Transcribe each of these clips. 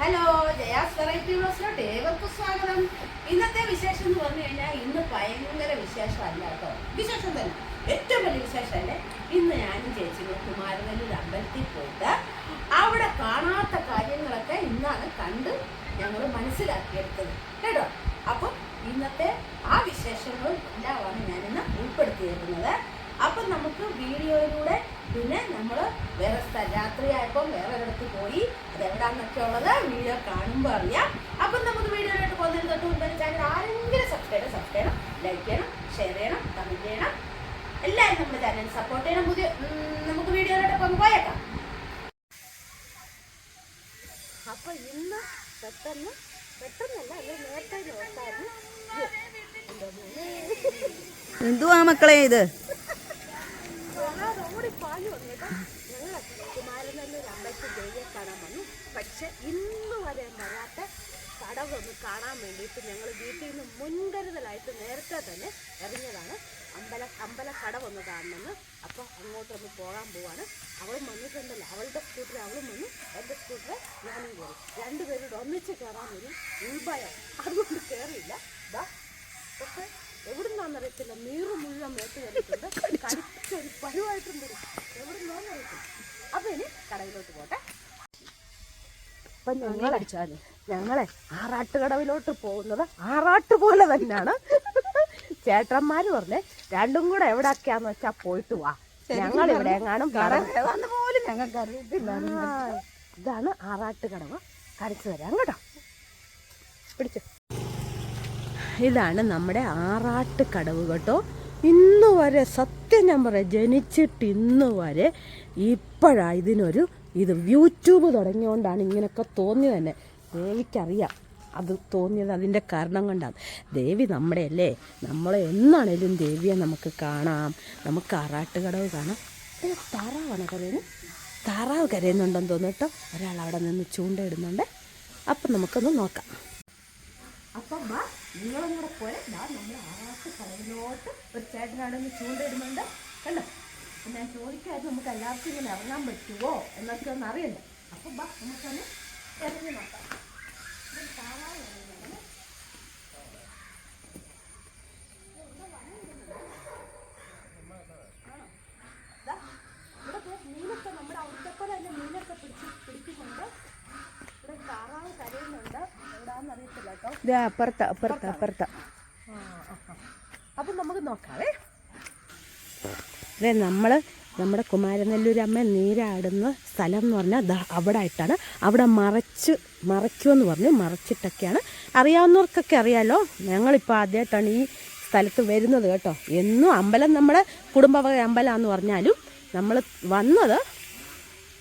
Hello Jaya's variety ബ്ലോസിലോട്ട് ഏവർക്കും സ്വാഗതം. ഇന്നത്തെ വിശേഷം എന്ന് പറഞ്ഞു കഴിഞ്ഞാൽ ഇന്ന് ഭയങ്കര വിശേഷമല്ല കേട്ടോ. വിശേഷം തന്നെ. ഏറ്റവും വലിയ വിശേഷമല്ലേ? ഇന്ന് ഞാനും ചേച്ചികളും കുമാരനല്ലൂർ അമ്പലത്തിൽ പോയിട്ട് അവിടെ കാണാത്ത കാര്യങ്ങളൊക്കെ ഇന്നാണ് കണ്ട് ഞങ്ങൾ മനസ്സിലാക്കിയെടുത്തത്. കേട്ടോ? അപ്പം ഇന്നത്തെ ആ വിശേഷങ്ങളും എല്ലാമാണ് ഞാനിന്ന് ഉൾപ്പെടുത്തിയിരിക്കുന്നത് അപ്പം നമുക്ക് വീഡിയോയിലൂടെ പിന്നെ നമ്മൾ വേറെ രാത്രിയായപ്പോൾ വേറെ ഒരിടത്ത് പോയി അത് എവിടാന്നൊക്കെ ഉള്ളത് വീഡിയോ കാണുമ്പോൾ അറിയാം. അപ്പം നമുക്ക് വീഡിയോയിലോട്ട് പോകുന്നതിന് തൊട്ട് മുമ്പ് ചാനൽ ആരെങ്കിലും സബ്സ്ക്രൈബ് ചെയ്യണം സബ്സ്ക്രൈബ് ചെയ്യണം ലൈക്ക് ചെയ്യണം ഷെയർ ചെയ്യണം കമന്റ് ചെയ്യണം. എല്ലാവരും നമ്മുടെ ചാനൽ സപ്പോർട്ട് ചെയ്യണം. പുതിയ നമുക്ക് വീഡിയോയിലോട്ട് ഒന്ന് പോയേക്കാം. അപ്പോൾ ഇന്ന് പെട്ടെന്ന് പെട്ടെന്നല്ല അത് നേരത്തെ നോക്കായിരുന്നു. എന്തുവാ മക്കളെ ഇത്? റോഡിൽ പാഞ്ഞു വന്നു കേട്ടോ ഞങ്ങൾ കുമാരനല്ലൂർ അമ്പലത്തിൽ ദേവിയെ കാണാൻ വന്നു. പക്ഷെ ഇന്ന് വരെ വരാത്ത കടവൊന്ന് കാണാൻ വേണ്ടിയിട്ട് ഞങ്ങൾ വീട്ടിൽ നിന്ന് മുൻകരുതലായിട്ട് നേരത്തെ തന്നെ ഇറങ്ങിയതാണ് അമ്പല അമ്പല കടവൊന്ന് കാണണമെന്ന്. അപ്പോൾ അങ്ങോട്ടൊന്ന് പോകാൻ പോവാണ്. അവളും വന്നിട്ടുണ്ടല്ലോ. അവളുടെ സ്കൂട്ടറിൽ അവളും വന്നു. എന്റെ സ്കൂട്ടർ ഞാനും കയറി. രണ്ടുപേരോട് ഒന്നിച്ച് കയറാൻ വരും ഉൾഭയം. അതുകൊണ്ട് കയറിയില്ല. ദാ പക്ഷെ എവിടുന്നാന്നറിയത്തില്ല. നീറ് മുഴുവൻ മേത്ത് കയറിയിട്ടുണ്ട്. കടിച്ചൊരു പരുവായിട്ടുണ്ട്. എവിടുന്നാന്നറിയത്തില്ല. അപ്പൊ ഇനി കടയിലോട്ട് പോട്ടെ. അപ്പൊ ഞങ്ങളെ ഞങ്ങളെ ആറാട്ടുകടവിലോട്ട് പോകുന്നത് ആറാട്ട് പോലെ തന്നെയാണ്. ചേട്ടന്മാര് പറഞ്ഞേ രണ്ടും കൂടെ എവിടെയൊക്കെയാന്ന് വെച്ചാ പോയിട്ട് വാ. ഞങ്ങൾ ഇവിടെ എങ്ങാനും പോലും ഞങ്ങൾക്ക് അറിയത്തില്ല. ഇതാണ് ആറാട്ടുകടവ്. കാണിച്ചു തരാം കേട്ടോ. പിടിച്ചു. ഇതാണ് നമ്മുടെ ആറാട്ട് കടവ് കേട്ടോ. ഇന്ന് വരെ സത്യം ഞാൻ പറയാം ജനിച്ചിട്ട് ഇന്ന് വരെ ഇപ്പോഴാ ഇതിനൊരു ഇത് യൂട്യൂബ് തുടങ്ങിയോണ്ടാണ് ഇങ്ങനെയൊക്കെ തോന്നിയത് തന്നെ. ദേവിക്കറിയാം അത് തോന്നിയത് അതിന്റെ കാരണം കൊണ്ടാണ്. ദേവി നമ്മുടെ അല്ലേ? നമ്മളെ എന്നാണേലും ദേവിയെ നമുക്ക് കാണാം. നമുക്ക് ആറാട്ട് കടവ് കാണാം. താറാവാണ് കരയുന്നത് താറാവ് കരയുന്നുണ്ടെന്ന് തോന്നിട്ടോ ഒരാൾ അവിടെ നിന്ന് ചൂണ്ടയിടുന്നുണ്ട്. അപ്പം നമുക്കൊന്ന് നോക്കാം. അപ്പം ബാ നിങ്ങളും കൂടെ പോലെ ബാ നമ്മൾ ആർക്ക് കടവിലോട്ട് ഒരു ചേട്ടനാണെന്ന് ചൂണ്ടിടുന്നുണ്ട് കണ്ടോ? ഞാൻ ചോദിക്കായിരുന്നു നമുക്ക് എല്ലാവർക്കും ഇങ്ങനെ ഇറങ്ങാൻ പറ്റുമോ എന്നൊക്കെ ഒന്ന് അപ്പം ബാ നമുക്കൊന്ന് ഇറങ്ങി നോക്കാം. ഇത് താറാവ് ഇറങ്ങുന്നതാണ്. ദാ, ഇവിടെ ദേ മീനൊക്കെ നമ്മുടെ അവിടുത്തെ പോലെ തന്നെ മീനൊക്കെ പിടിച്ച് പിടിക്കുന്നുണ്ട് ഇവിടെ താറാവ് കരയുന്നുണ്ട് എവിടാന്ന് അറിയത്തില്ല കേട്ടോ ഇത് അപ്പുറത്ത് അപ്പുറത്ത് അപ്പൊ അപ്പം നമുക്ക് നോക്കാവേ. അതെ നമ്മൾ നമ്മുടെ കുമാരനെല്ലൂർ അമ്മ നീരാടുന്ന സ്ഥലം എന്ന് പറഞ്ഞാൽ ദാ അവിടെ ആയിട്ടാണ് അവിടെ മറച്ച് മറയ്ക്കുമെന്ന് പറഞ്ഞു മറച്ചിട്ടൊക്കെയാണ്. അറിയാവുന്നവർക്കൊക്കെ അറിയാലോ ഞങ്ങളിപ്പോൾ ആദ്യമായിട്ടാണ് ഈ സ്ഥലത്ത് വരുന്നത് കേട്ടോ. എന്നും അമ്പലം നമ്മുടെ കുടുംബവക അമ്പലമാണെന്ന് പറഞ്ഞാലും നമ്മൾ വന്നത്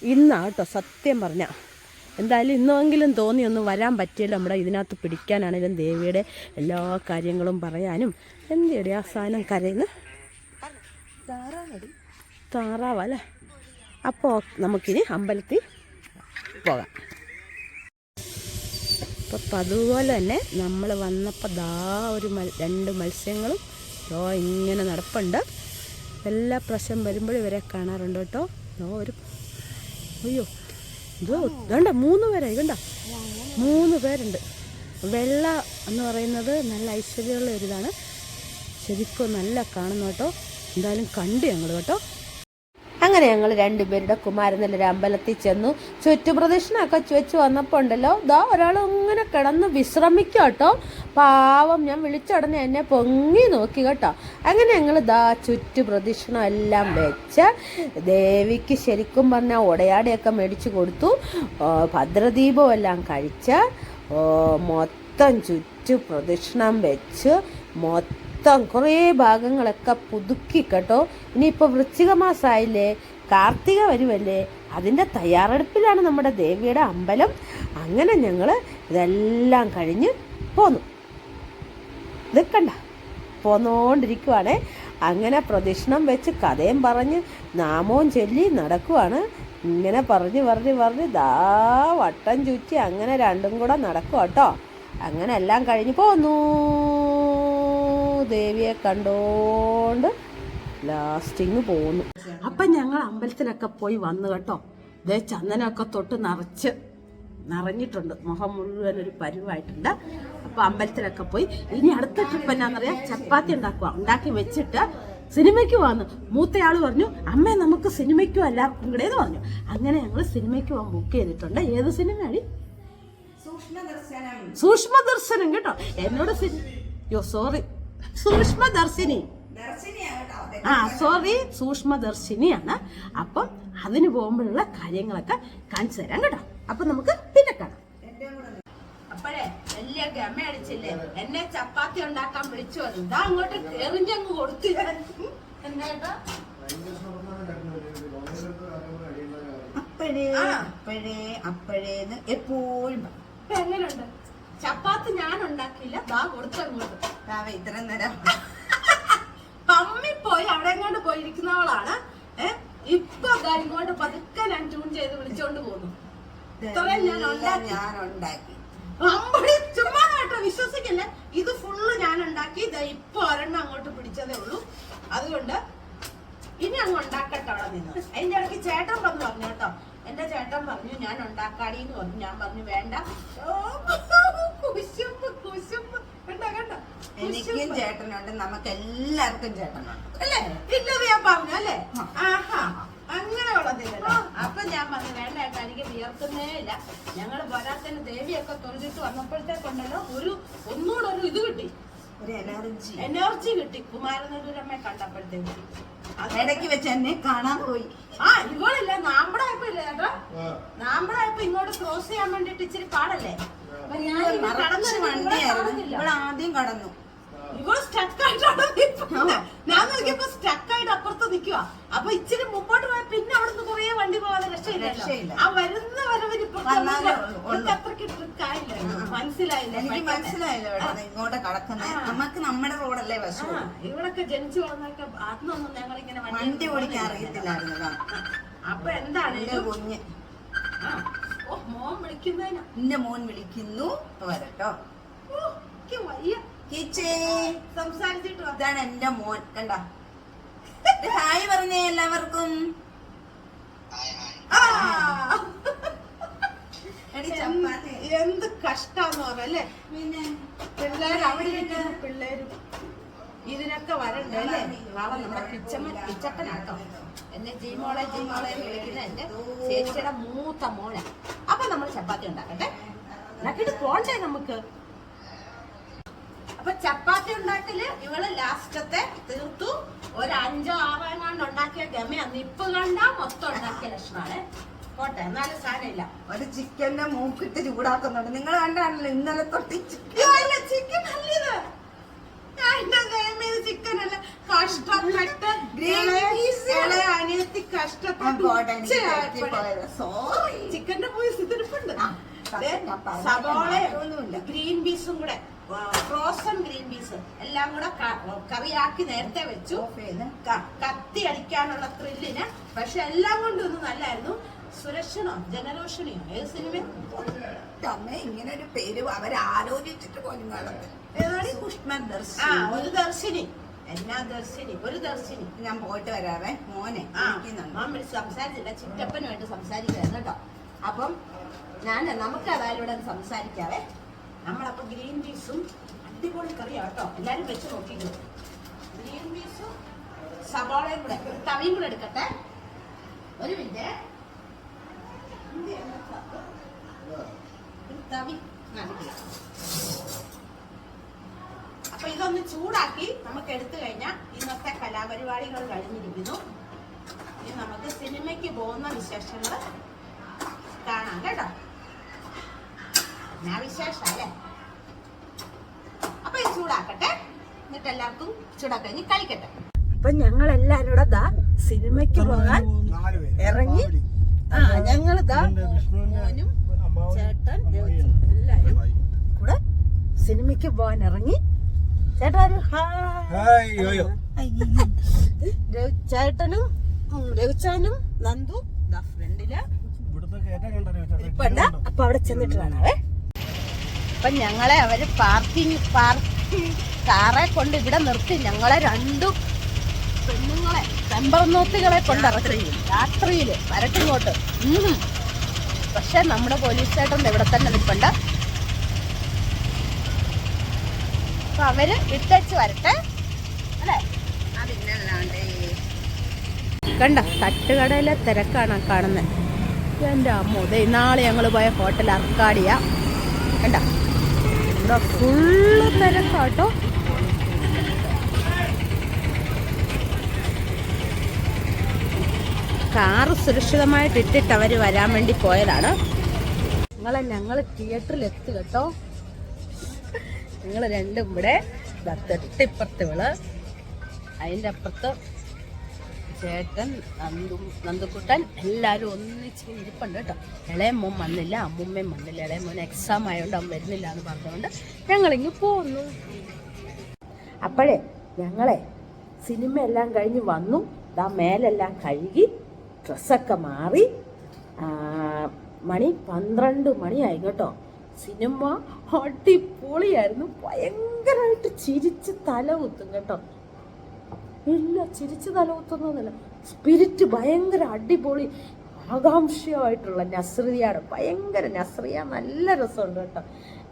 ഇന്നാണ് കേട്ടോ സത്യം പറഞ്ഞാൽ എന്തായാലും ഇന്നെങ്കിലും തോന്നി ഒന്ന് വരാൻ പറ്റിയല്ലോ. നമ്മുടെ ഇതിനകത്ത് പിടിക്കാനാണെങ്കിലും ദേവിയുടെ എല്ലാ കാര്യങ്ങളും പറയാനും എന്തിയുടെ ആ സാധനം കരയുന്ന താറാവല്ലേ അപ്പോൾ നമുക്കിനി അമ്പലത്തിൽ പോകാം. അപ്പോൾ അതുപോലെ തന്നെ നമ്മൾ വന്നപ്പോൾ ദാ ഒരു മൽ രണ്ട് മത്സ്യങ്ങളും ഓ ഇങ്ങനെ നടപ്പുണ്ട്. എല്ലാ പ്രശ്നം വരുമ്പോഴും ഇവരെ കാണാറുണ്ട് കേട്ടോ. ഓ ഒരു അയ്യോ. ഇതോ ഇതണ്ട മൂന്ന് പേരായി കണ്ട? മൂന്ന് പേരുണ്ട്. വെള്ള എന്ന് പറയുന്നത് നല്ല ഐശ്വര്യമുള്ള ഒരിതാണ്. ശരിക്കും നല്ല കാണുന്നു കേട്ടോ. എന്തായാലും കണ്ടു ഞങ്ങൾ കേട്ടോ. അങ്ങനെ ഞങ്ങൾ രണ്ടുപേരുടെ കുമാരനെല്ലൊരു അമ്പലത്തിൽ ചെന്നു. ചുറ്റുപ്രദക്ഷിണമൊക്കെ വെച്ച് വന്നപ്പോൾ ഉണ്ടല്ലോ ദാ ഒരാൾ ഇങ്ങനെ കിടന്ന് വിശ്രമിക്കുക കേട്ടോ പാവം ഞാൻ വിളിച്ച ഉടനെ എന്നെ പൊങ്ങി നോക്കി കേട്ടോ. അങ്ങനെ ഞങ്ങൾ ദാ ചുറ്റുപ്രദക്ഷിണം എല്ലാം വെച്ച് ദേവിക്ക് ശരിക്കും പറഞ്ഞാൽ ഉടയാടയൊക്കെ മേടിച്ചു കൊടുത്തു. ഭദ്രദീപം എല്ലാം കഴിച്ച് മൊത്തം ചുറ്റു പ്രദക്ഷിണം വെച്ച് മൊത്തം മൊത്തം കുറേ ഭാഗങ്ങളൊക്കെ പുതുക്കി കേട്ടോ. ഇനിയിപ്പോൾ വൃശ്ചിക മാസമായില്ലേ കാർത്തിക വരുമല്ലേ? അതിന്റെ തയ്യാറെടുപ്പിലാണ് നമ്മുടെ ദേവിയുടെ അമ്പലം. അങ്ങനെ ഞങ്ങൾ ഇതെല്ലാം കഴിഞ്ഞ് പോന്നു. ഇത് കണ്ട? പോന്നോണ്ടിരിക്കുവാണേ. അങ്ങനെ പ്രദക്ഷിണം വെച്ച് കഥയും പറഞ്ഞ് നാമവും ചൊല്ലി നടക്കുവാണ്. ഇങ്ങനെ പറഞ്ഞ് പറഞ്ഞ് പറഞ്ഞ് ദാ വട്ടം ചുറ്റി അങ്ങനെ രണ്ടും കൂടെ നടക്കും കേട്ടോ അങ്ങനെ എല്ലാം കഴിഞ്ഞ് പോന്നു. ദേവിയെ കണ്ടോണ്ട് ലാസ്റ്റിങ് പോന്നു. അപ്പം ഞങ്ങൾ അമ്പലത്തിലൊക്കെ പോയി വന്നു കേട്ടോ. ദേ ചന്ദനമൊക്കെ തൊട്ട് നിറച്ച് നിറഞ്ഞിട്ടുണ്ട്. മുഖം മുഴുവൻ ഒരു പരുവായിട്ടുണ്ട്. അപ്പോൾ അമ്പലത്തിലൊക്കെ പോയി. ഇനി അടുത്ത ട്രിപ്പ് എന്നാന്നറിയാം ചപ്പാത്തി ഉണ്ടാക്കുക ഉണ്ടാക്കി വെച്ചിട്ട് സിനിമയ്ക്ക് വന്നു മൂത്തയാൾ പറഞ്ഞു അമ്മേ നമുക്ക് സിനിമയ്ക്കും എല്ലാവർക്കും കൂടെ എന്ന് പറഞ്ഞു. അങ്ങനെ ഞങ്ങൾ സിനിമയ്ക്ക് പോകാൻ ബുക്ക് ചെയ്തിട്ടുണ്ട്. ഏത് സിനിമയാണ് സൂക്ഷ്മദർശനം. കേട്ടോ. എന്നോട് സിനിമ യോ സോറി സൂക്ഷ്മദർശിനി ആ സോറി സൂക്ഷ്മദർശിനിയാണ് അപ്പം അതിന് പോകുമ്പോഴുള്ള കാര്യങ്ങളൊക്കെ കാണിച്ചു തരാം കേട്ടോ. അപ്പൊ നമുക്ക് പിന്നെ കാണാം. അപ്പോഴേ വലിയ ഗമ അടിച്ചില്ലേ? എന്നെ ചപ്പാത്തി ഉണ്ടാക്കാൻ വിളിച്ചു വന്നു. ഇതാ അങ്ങോട്ട് എറിഞ്ഞങ്ങ് കൊടുത്തു. ഞാൻ അപ്പഴേ. അപ്പഴേ അപ്പഴേന്ന് എപ്പോഴും എങ്ങനെയുണ്ട്? ചപ്പാത്തി ഞാൻ ഉണ്ടാക്കിയില്ല. ദാ കൊടുത്തു അങ്ങോട്ട് രാവേ ഇത്ര നേരം. പമ്മി പോയി അവിടെ എങ്ങോട്ട് പോയിരിക്കുന്നവളാണ്. ഏഹ് ഇപ്പൊ ഇങ്ങോട്ട് പതുക്കെ ഞാൻ ട്യൂൺ ചെയ്ത് വിളിച്ചോണ്ട് പോന്നു ഞാൻ ഉണ്ടാക്കി. ചുമ്മാ കേട്ടോ വിശ്വസിക്കില്ല? ഇത് ഫുള്ള് ഞാൻ ഉണ്ടാക്കി ഇപ്പൊ ഒരെണ്ണം അങ്ങോട്ട് പിടിച്ചതേ ഉള്ളൂ. അതുകൊണ്ട് ഇനി അങ്ങ് ഉണ്ടാക്കട്ടെ അവിടെ നിന്ന്. അതിന്റെ ഇടയ്ക്ക് ചേട്ടൻ വന്ന് പറഞ്ഞു കേട്ടോ. എന്റെ ചേട്ടൻ പറഞ്ഞു ഞാൻ ഉണ്ടാക്കാടി എന്ന് പറഞ്ഞു. ഞാൻ പറഞ്ഞു വേണ്ട. കുശുമ്പ് എനിക്കും. ചേട്ടനുണ്ട് നമുക്ക് എല്ലാവർക്കും ചേട്ടനുണ്ട്. അല്ലേ? ഇന്നത് ഞാൻ പറഞ്ഞു അല്ലേ? ആഹാ അങ്ങനെ ഉള്ളതില്ലല്ലോ അപ്പൊ ഞാൻ പറഞ്ഞു വേണ്ട ഏട്ടാ എനിക്ക് വിയർക്കുന്നേ ഇല്ല. ഞങ്ങൾ പോരാത്തന്നെ ദേവിയൊക്കെ തൊഴുതിട്ട് വന്നപ്പോഴത്തേക്കുണ്ടല്ലോ ഒരു ഒന്നുകൂടെ ഒരു ഇത് കിട്ടി. ഒരു എനർജി എനർജി കിട്ടി. കുമാരനല്ലൂരമ്മയെ കണ്ടപ്പോഴത്തേക്ക്. ഇടയ്ക്ക് വെച്ച് എന്നെ കാണാൻ പോയി. ആ ഇവളില്ല നാമ്പടായപ്പോ ഇല്ലേ ചേട്ടാ നാമ്പടായപ്പോ ഇങ്ങോട്ട് ക്രോസ് ചെയ്യാൻ വേണ്ടിട്ട് ഇച്ചിരി പാടല്ലേ? അപ്പൊ ഞാൻ വണ്ടിയായിരുന്നു. ആദ്യം കടന്നു. ഇവൾ സ്റ്റക്ക് ആയിട്ടാണ് നിൽക്കുന്നത്. ഞാൻ നോക്കിയപ്പോ സ്റ്റക്ക് ആയിട്ട് അപ്പുറത്ത് നിൽക്കുക അപ്പൊ ഇച്ചിരി മുമ്പോട്ട് പോയ പിന്നെ അവിടുന്ന് കുറേ വണ്ടി പോകാതെ രക്ഷയില്ല. ആ വരുന്ന വരവിന് വന്നാലേ ഉള്ളൂ. ട്രിക്ക് ആയില്ല. മനസ്സിലായില്ല. എനിക്ക് പെട്ടെന്ന്. മനസ്സിലായില്ല ഇവിടെ ഇങ്ങോട്ട് കടക്കുന്നത് നമുക്ക് നമ്മുടെ റോഡല്ലേ ആ, വശം ഇവളൊക്കെ ജനിച്ചു വളർന്നൊക്കെ അന്നൊന്നും ഞങ്ങൾ ഇങ്ങനെ വണ്ടി ഓടിക്കാൻ അറിയത്തില്ലായിരുന്നു ഇതാ. അപ്പൊ എന്താണ് എന്റെ കുഞ്ഞ്. ആ, ഓ മോൻ വിളിക്കുന്നതിന്. എന്റെ മോൻ വിളിക്കുന്നു. ഇപ്പൊ വരട്ടോ. ഓ, എനിക്ക് വയ്യ. ഇതാണ് എന്റെ മോൻ. കണ്ട. ഹായ് പറഞ്ഞേ എല്ലാവർക്കും. എന്ത് കഷ്ടാന്ന് പറഞ്ഞല്ലേ പിന്നെ പിള്ളേർ അവിടെ ഇരിക്കുന്ന. പിള്ളേരും. ഇതിനൊക്കെ വരണ്ടേ അല്ലേ? നാളെ നമ്മുടെ കിച്ചമ്മ കിച്ചപ്പനാട്ടോ. എന്നെ ജീമോളെ ജീമോളെ എന്ന് വിളിക്കുന്ന എന്റെ ചേച്ചിയുടെ മൂത്ത മോളെ അപ്പൊ നമ്മൾ ചപ്പാത്തി ഉണ്ടാക്കട്ടെ. എന്നാക്കിട്ട് പോണ്ടേ നമുക്ക്? അപ്പൊ ചപ്പാത്തി ഉണ്ടാക്കൽ ഇവൾ ലാസ്റ്റത്തെ തീർത്തു. ഒരു അഞ്ചോ ആറോ എങ്ങാണ്ട് ഉണ്ടാക്കിയ ഗമയാണ് ഇപ്പൊ കണ്ട മൊത്തം ഉണ്ടാക്കിയ ലക്ഷണമാണ് പോട്ടെ എന്നാലും സാധനമില്ല ഒരു ചിക്കന്റെ മൂക്കിട്ട് ചൂടാക്കുന്നുണ്ട്. നിങ്ങൾ കണ്ടാണല്ലോ ഇന്നലെ തൊട്ട് ചിക്കൻ. അല്ലിത് ചിക്കൻ അല്ല കഷ്ടപ്പെട്ട് Green peas. ഇളയ അനിയത്തി കഷ്ടപ്പെട്ട് സോറി ചിക്കന്റെ പോയി മാറ്റമൊന്നുമില്ല. ഗ്രീൻ പീസും കൂടെ. Frozen green peas. എല്ലാം കൂടെ കറിയാക്കി നേരത്തെ വെച്ചു. കത്തി അടിക്കാനുള്ള ത്രില്ലിന് പക്ഷെ എല്ലാം കൊണ്ടും ഒന്ന് നല്ലായിരുന്നു. സുരക്ഷണോ ജനരോഷണിയോ? ഏത് സിനിമ? അമ്മ ഇങ്ങനെ ഒരു പേര് അവരാലോചിച്ചിട്ട് പോലും ഏതാണ് ഏതാടി? പുഷ്മൻ ആ ഒരു ദർശിനി. എന്നാ ദർശിനി? ഒരു ദർശിനി. ഞാൻ പോയിട്ട് വരാവേ. മോനെ ആ വിളിക്കുന്നുണ്ട്. മാം വിളിച്ച് സംസാരിച്ചില്ല. ചിറ്റപ്പനുമായിട്ട് സംസാരിക്കുകയായിരുന്നു കേട്ടോ. അപ്പം ഞാൻ നമുക്ക് അതായാലും ഇവിടെ സംസാരിക്കാവേ. നമ്മളപ്പോ ഗ്രീൻ പീസും അടിപൊളി കറിയാണ് കേട്ടോ എല്ലാരും വെച്ച് നോക്കിക്കോ. ഗ്രീൻ പീസും സവാളയും കൂടെ ഒരു തവിയും കൂടെ എടുക്കട്ടെ. ഒരു മിനിറ്റ്. തവി. അപ്പൊ ഇതൊന്ന് ചൂടാക്കി നമുക്ക് എടുത്തു കഴിഞ്ഞാൽ ഇന്നത്തെ കലാപരിപാടികൾ കഴിഞ്ഞിരിക്കുന്നു. ഇനി നമുക്ക് സിനിമയ്ക്ക് പോകുന്ന വിശേഷങ്ങൾ കാണാം കേട്ടോ. ഞാൻ അപ്പൊ ഇത് ചൂടാക്കട്ടെ. എന്നിട്ട് എല്ലാവർക്കും ചൂടാക്കി കഴിഞ്ഞ് കഴിക്കട്ടെ അപ്പൊ ഞങ്ങൾ എല്ലാരും കൂടെ ദാ സിനിമയ്ക്ക് പോകാൻ ഇറങ്ങി. ആ ഞങ്ങൾ ദാ മോനും ചേട്ടൻ എല്ലാരും കൂടെ സിനിമയ്ക്ക് പോകാൻ ഇറങ്ങി. ചേട്ടാ ഒരു ചേട്ടനും രവിച്ചാനും നന്ദു ദാ ഫ്രണ്ടിൽ ഇപ്പൊ അപ്പൊ അവിടെ ചെന്നിട്ട് കാണാവേ. അപ്പൊ ഞങ്ങളെ അവർ പാർക്കിംഗ് പാർക്കിംഗ് കാറെ കൊണ്ട് ഇവിടെ നിർത്തി. ഞങ്ങളെ രണ്ടും പെണ്ണുങ്ങളെ ചെമ്പറന്നോത്തുകളെ കൊണ്ട് ഇറക്കി. രാത്രിയിൽ. വരട്ടിങ്ങോട്ട്. പക്ഷെ നമ്മുടെ പോലീസ് ചേട്ടൻ ഇവിടെ തന്നെ നിൽപ്പുണ്ട് അപ്പൊ അവർ ഇട്ടച്ച് വരട്ടെ. അല്ലേ? കണ്ട? തട്ടുകടയിലെ തിരക്കാണ് കാണുന്നത് എന്റെ അമ്മോ നാളെ ഞങ്ങൾ പോയ ഹോട്ടൽ അർക്കാടിയ. കണ്ട? ഇവിടെ ഫുള്ള് തിരക്കാട്ടോ. കാറ് സുരക്ഷിതമായിട്ട് ഇട്ടിട്ട് അവർ വരാൻ വേണ്ടി പോയതാണ്. ഞങ്ങളെ ഞങ്ങൾ തിയേറ്ററിൽ എത്തി കേട്ടോ. ഞങ്ങൾ രണ്ടും ഇവിടെ തട്ടിപ്പുറത്ത് വിൾ അതിന്റെ അപ്പുറത്ത് ചേട്ടൻ നന്ദു നന്ദുക്കുട്ടൻ എല്ലാവരും ഒന്നിച്ച് ഇരിപ്പുണ്ട് കേട്ടോ. ഇളയ മോൻ വന്നില്ല അമ്മുമ്മയും വന്നില്ല. ഇളയ മോൻ എക്സാം ആയതുകൊണ്ട് അവൻ വരുന്നില്ല എന്ന് പറഞ്ഞുകൊണ്ട് ഞങ്ങളിങ്ങ് പോന്നു. അപ്പോഴേ ഞങ്ങളെ സിനിമ എല്ലാം കഴിഞ്ഞ് വന്നു. ദാ മേലെല്ലാം കഴുകി ഡ്രസ്സൊക്കെ മാറി. മണി പന്ത്രണ്ട് മണിയായി കേട്ടോ. സിനിമ അടിപൊളിയായിരുന്നു. ഭയങ്കരമായിട്ട് ചിരിച്ച് തല കുത്തും കേട്ടോ. ഇല്ല ചിരിച്ചു തലകുത്തൊന്നുമില്ല സ്പിരിറ്റ് ഭയങ്കര അടിപൊളി ആകാംക്ഷയായിട്ടുള്ള നസ്രിയാണ് ഭയങ്കര നസ്രിയ നല്ല രസമുണ്ട് കേട്ടോ.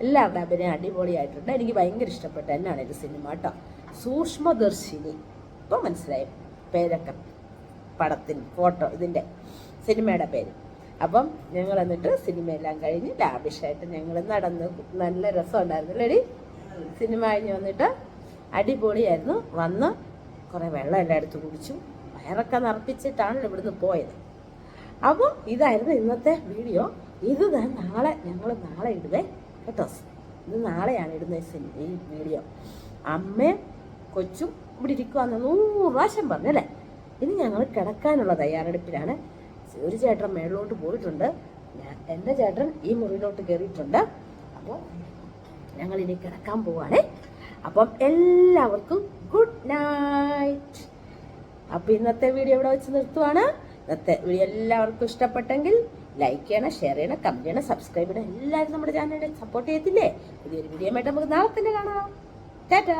എല്ലാവരുടെ അഭിനയം അടിപൊളിയായിട്ടുണ്ട്. എനിക്ക് ഭയങ്കര ഇഷ്ടപ്പെട്ട എന്നാണ് ഇത് സിനിമ കേട്ടോ. സൂക്ഷ്മദർശിനി. ഇപ്പം മനസ്സിലായി. പേരൊക്കെ പടത്തിന് ഫോട്ടോ ഇതിന്റെ സിനിമയുടെ പേര്. അപ്പം ഞങ്ങൾ എന്നിട്ട് സിനിമയെല്ലാം കഴിഞ്ഞ് ലാബിഷായിട്ട് ഞങ്ങൾ നടന്ന് നല്ല രസമുണ്ടായിരുന്നു അല്ലേടി സിനിമ കഴിഞ്ഞ് വന്നിട്ട് അടിപൊളിയായിരുന്നു. വന്ന് കുറേ വെള്ളം എല്ലാം എടുത്ത് കുടിച്ചു. വയറൊക്കെ നിറപ്പിച്ചിട്ടാണല്ലോ ഇവിടുന്ന് പോയത്. അപ്പോൾ ഇതായിരുന്നു ഇന്നത്തെ വീഡിയോ. ഇത് നാളെ ഞങ്ങൾ നാളെ ഇടുവേ. കേട്ടോ? ഇത് നാളെയാണ് ഇടുന്നത് ഈ വീഡിയോ. അമ്മയും കൊച്ചും ഇവിടെ ഇരിക്കുവാന്ന് നൂറ് പ്രാവശ്യം പറഞ്ഞല്ലേ ഇനി ഞങ്ങൾ കിടക്കാനുള്ള തയ്യാറെടുപ്പിലാണ്. ഒരു ചേട്ടൻ മേളിലോട്ട് പോയിട്ടുണ്ട്. ഞാൻ എന്റെ ചേട്ടൻ ഈ മുറിയിലോട്ട് കയറിയിട്ടുണ്ട്. അപ്പോൾ ഞങ്ങൾ ഇനി കിടക്കാൻ പോവാണേ. അപ്പം എല്ലാവർക്കും ഗുഡ് നൈറ്റ് അപ്പം ഇന്നത്തെ വീഡിയോ ഇവിടെ വെച്ച് നിർത്തുവാണ്. ഇന്നത്തെ വീഡിയോ എല്ലാവർക്കും ഇഷ്ടപ്പെട്ടെങ്കിൽ ലൈക്ക് ചെയ്യണം ഷെയർ ചെയ്യണം കമന്റ് ചെയ്യണം സബ്സ്ക്രൈബ് ചെയ്യണം. എല്ലാവരും നമ്മുടെ ചാനലിനെ സപ്പോർട്ട് ചെയ്യത്തില്ലേ? പുതിയൊരു വീഡിയോ ആയിട്ട് നമുക്ക് നാളെ തന്നെ കാണാം. ടാറ്റാ